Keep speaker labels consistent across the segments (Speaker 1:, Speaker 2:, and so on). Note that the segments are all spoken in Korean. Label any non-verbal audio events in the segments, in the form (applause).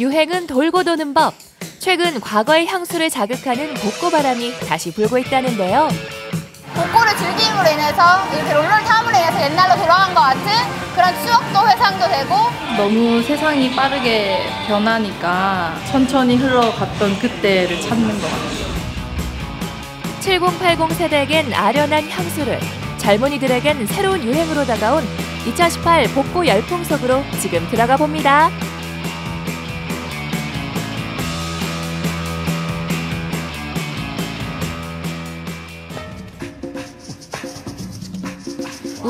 Speaker 1: 유행은 돌고 도는 법. 최근 과거의 향수를 자극하는 복고바람이 다시 불고 있다는데요.
Speaker 2: 복고를 즐김으로 인해서 이렇게 롤러를 탐으로 인해서 옛날로 돌아간 것 같은 그런 추억도 회상도 되고
Speaker 3: 너무 세상이 빠르게 변하니까 천천히 흘러갔던 그때를 찾는 것 같아요.
Speaker 1: 7080 세대에겐 아련한 향수를, 젊은이들에겐 새로운 유행으로 다가온 2018 복고 열풍 속으로 지금 들어가 봅니다.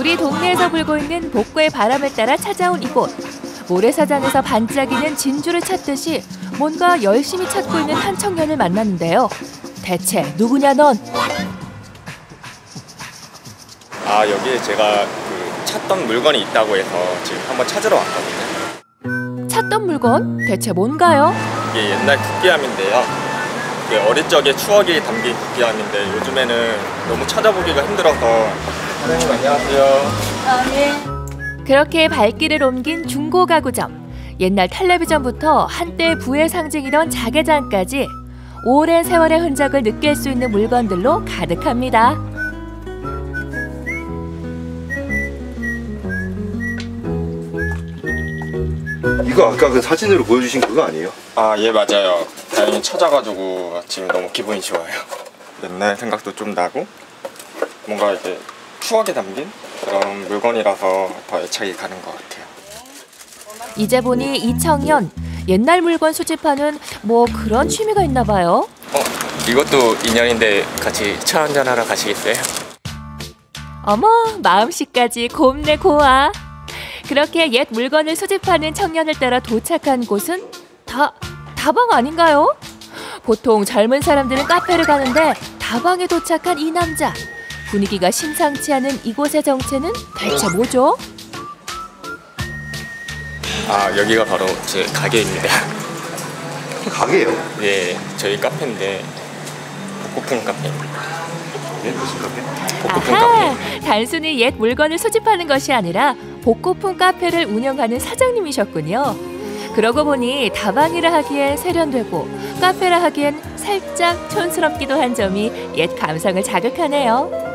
Speaker 1: 우리 동네에서 불고 있는 복고의 바람을 따라 찾아온 이곳. 모래사장에서 반짝이는 진주를 찾듯이 뭔가 열심히 찾고 있는 한 청년을 만났는데요. 대체 누구냐 넌?
Speaker 4: 아 여기에 제가 그 찾던 물건이 있다고 해서 지금 한번 찾으러 왔거든요.
Speaker 1: 찾던 물건 대체 뭔가요?
Speaker 4: 이게 옛날 국기함인데요. 이게 어릴 적의 추억이 담긴 국기함인데 요즘에는 너무 찾아보기가 힘들어서 선생님 안녕하세요.
Speaker 1: 그렇게 발길을 옮긴 중고 가구점. 옛날 텔레비전부터 한때 부의 상징이던 자개장까지 오랜 세월의 흔적을 느낄 수 있는 물건들로 가득합니다.
Speaker 5: 이거 아까 그 사진으로 보여주신 그거 아니에요?
Speaker 4: 아 예 맞아요. 다행히 찾아가지고 지금 너무 기분이 좋아요. 옛날 생각도 좀 나고 뭔가 이제 추억에 담긴 그런 물건이라서 더 애착이 가는 것 같아요.
Speaker 1: 이제 보니 이청년 옛날 물건 수집하는 뭐 그런 취미가 있나 봐요.
Speaker 4: 어 이것도 인연인데 같이 차 한잔 하러 가시겠어요?
Speaker 1: 어머 마음씨까지 곱네 고와. 그렇게 옛 물건을 수집하는 청년을 따라 도착한 곳은 다 다방 아닌가요? 보통 젊은 사람들은 카페를 가는데 다방에 도착한 이 남자 분위기가 심상치 않은 이곳의 정체는 대체 뭐죠?
Speaker 4: 아 여기가 바로 제 가게입니다.
Speaker 5: 가게예요?
Speaker 4: 예 저희 카페인데 복고풍 카페입니다.
Speaker 5: 네, 무슨 가게?
Speaker 4: 복고풍
Speaker 1: 아하,
Speaker 4: 카페.
Speaker 1: 단순히 옛 물건을 수집하는 것이 아니라 복고풍 카페를 운영하는 사장님이셨군요. 그러고 보니 다방이라 하기엔 세련되고 카페라 하기엔 살짝 촌스럽기도 한 점이 옛 감성을 자극하네요.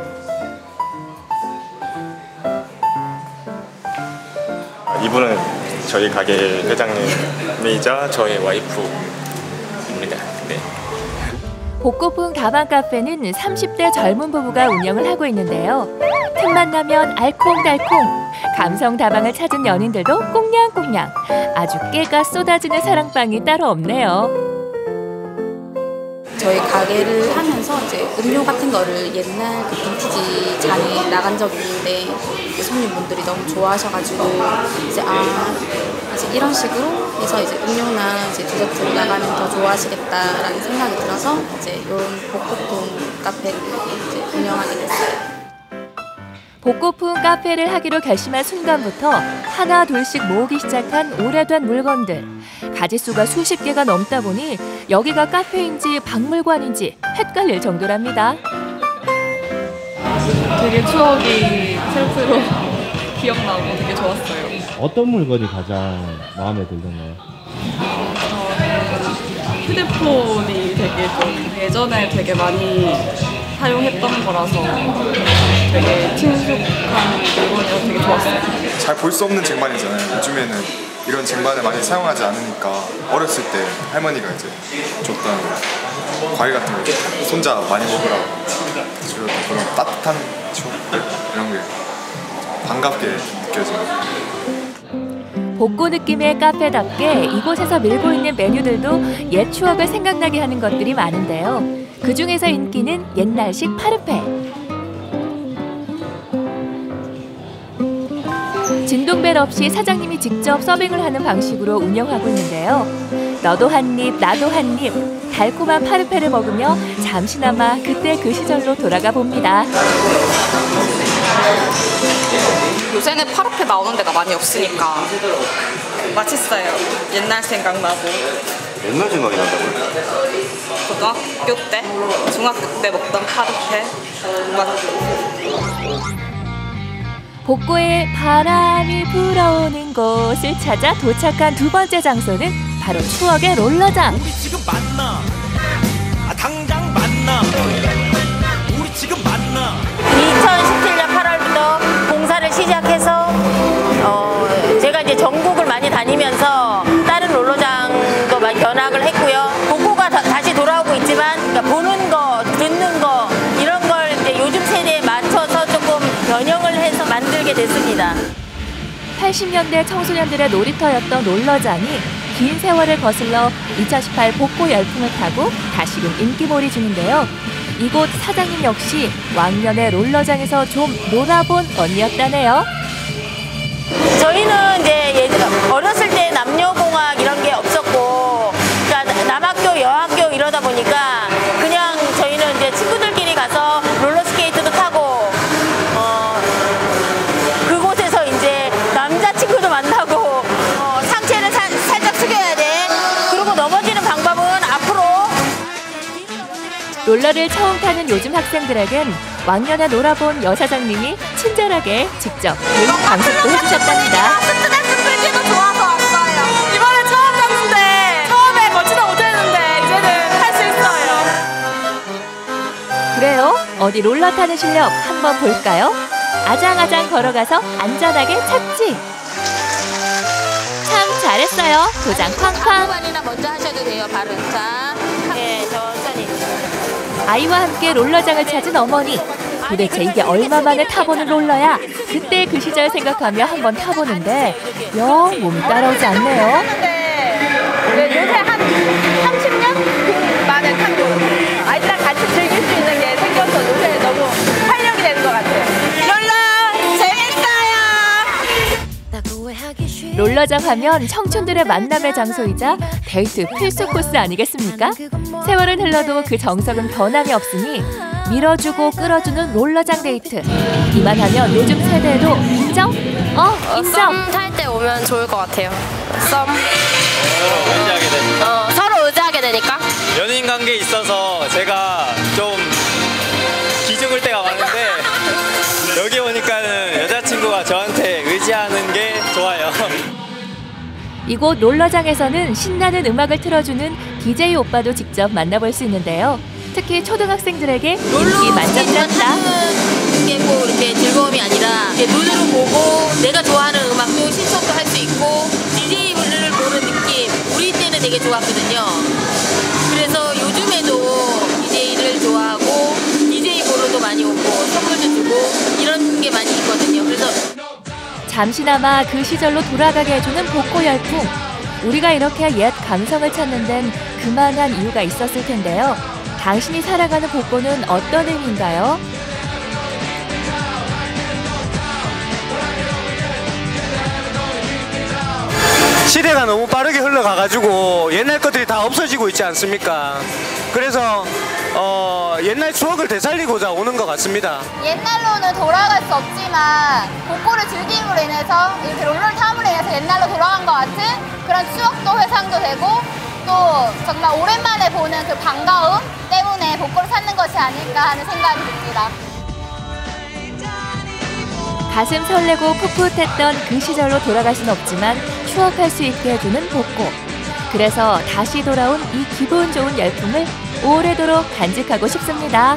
Speaker 4: 이분은 저희 가게 회장님이자 저의 와이프입니다. 네.
Speaker 1: 복고풍 다방 카페는 30대 젊은 부부가 운영을 하고 있는데요. 틈만 나면 알콩달콩 감성 다방을 찾은 연인들도 꽁냥꽁냥 아주 깨가 쏟아지는 사랑방이 따로 없네요.
Speaker 6: 저희 가게를 하면서 이제 음료 같은 거를 옛날 그 빈티지 잔에 나간 적이 있는데 손님분들이 너무 좋아하셔가지고 이제 아 이제 이런 식으로 해서 이제 음료나 이제 디저트를 나가면 더 좋아하시겠다라는 생각이 들어서 이제 이런 복고풍 카페를 이제 운영하게 됐어요.
Speaker 1: 복고풍 카페를 하기로 결심한 순간부터 하나 둘씩 모으기 시작한 오래된 물건들. 가지수가 수십 개가 넘다 보니 여기가 카페인지 박물관인지 헷갈릴 정도랍니다.
Speaker 3: 되게 추억이 새록새록 (laughs) 기억나고 되게 좋았어요.
Speaker 7: 어떤 물건이 가장 마음에 들던가요?
Speaker 3: 휴대폰이 되게 좀 예전에 되게 많이 사용했던 거라서 되게 친숙한 물건이어서 되게 좋았어요.
Speaker 8: 잘 볼 수 없는 쟁반이잖아요. 요즘에는 이런 쟁반을 많이 사용하지 않으니까 어렸을 때 할머니가 이제 줬던 과일 같은 거 손자 많이 먹으라고 주셨던 그런 따뜻한 추억들 이런 게 반갑게 느껴져요.
Speaker 1: 복고 느낌의 카페답게 이곳에서 밀고 있는 메뉴들도 옛 추억을 생각나게 하는 것들이 많은데요. 그 중에서 인기는 옛날식 파르페. 진동벨 없이 사장님이 직접 서빙을 하는 방식으로 운영하고 있는데요. 너도 한 입, 나도 한 입. 달콤한 파르페를 먹으며 잠시나마 그때 그 시절로 돌아가 봅니다.
Speaker 9: 요새는 파르페 나오는 데가 많이 없으니까 맛있어요. 옛날 생각나고
Speaker 5: 옛날 생각이 난다고요?
Speaker 9: 고등학교 때, 중학교 때 먹던 파르페 맛.
Speaker 1: 복고에 바람이 불어오는 곳을 찾아 도착한 두 번째 장소는 바로 추억의 롤러장.
Speaker 10: 우리 지금 만나 아 당장 만나 우리 지금 만나
Speaker 11: 2017년 8월부터 공사를 시작해서 있지만 그러니까 보는 거, 듣는 거 이런 걸 이제 요즘 세대에 맞춰서 조금 변형을 해서 만들게 됐습니다.
Speaker 1: 80년대 청소년들의 놀이터였던 롤러장이 긴 세월을 거슬러 2018 복고 열풍을 타고 다시금 인기몰이 중인데요. 이곳 사장님 역시 왕년의 롤러장에서 좀 놀아본 언니였다네요.
Speaker 11: 저희는 이제 예전- 어렸을 때 남녀공 롤러를
Speaker 1: 처음 타는 요즘 학생들에겐 왕년에 놀아본 여 사장님이 친절하게 직접 롤 강습도 해주셨답니다.
Speaker 9: 스트레스 풀기도 좋아서 왔어요. 이번에 처음 탔는데 처음에 걷지도 못했는데 이제는 할수 있어요.
Speaker 1: 그래요? 어디 롤러 타는 실력 한번 볼까요? 아장아장 걸어가서 안전하게 착지. 참 잘했어요. 도장 쾅쾅.
Speaker 11: 먼저 하셔도 돼요, 발은. 자.
Speaker 1: 아이와 함께 롤러장을 찾은 어머니. 도대체 이게 얼마만에 타보는 롤러야? 그때 그 시절 생각하며 한번 타보는데 영 몸이 따라오지 않네요.
Speaker 2: 요새 한
Speaker 1: 롤러장 하면 청춘들의 만남의 장소이자 데이트 필수 코스 아니겠습니까? 세월은 흘러도 그 정석은 변함이 없으니 밀어주고 끌어주는 롤러장 데이트. 이만 하면 요즘 세대도 인정? 어, 인정.
Speaker 11: 탈때 오면 좋을 것 같아요. 썸.
Speaker 12: 의지하게 되니까
Speaker 11: 어, 서로 의지하게 되니까.
Speaker 12: 연인 관계에 있어서 제가
Speaker 1: 이곳 롤러장에서는 신나는 음악을 틀어주는 DJ 오빠도 직접 만나볼 수 있는데요. 특히 초등학생들에게 인기 만점이란다.
Speaker 11: 이게 꼭 이렇게 즐거움이 아니라 이렇게 눈으로 보고 내가 좋아하는 음악도 신청도 할 수 있고 DJ를 보는 느낌 우리 때는 되게 좋았거든요.
Speaker 1: 잠시나마 그 시절로 돌아가게 해주는 복고 열풍. 우리가 이렇게 옛 감성을 찾는 데는 그만한 이유가 있었을 텐데요. 당신이 살아가는 복고는 어떤 의미인가요?
Speaker 13: 너무 빠르게 흘러가가지고 옛날 것들이 다 없어지고 있지 않습니까? 그래서 어, 옛날 추억을 되살리고자 오는 것 같습니다.
Speaker 2: 옛날로는 돌아갈 수 없지만 복고를 즐김으로 인해서 롤러를 탐으로 인해서 옛날로 돌아간 것 같은 그런 추억도 회상도 되고 또 정말 오랜만에 보는 그 반가움 때문에 복고를 찾는 것이 아닐까 하는 생각이 듭니다.
Speaker 1: 가슴 설레고 풋풋했던 그 시절로 돌아갈 순 없지만 추억할 수 있게 해주는 복고. 그래서 다시 돌아온 이 기분 좋은 열풍을 오래도록 간직하고 싶습니다.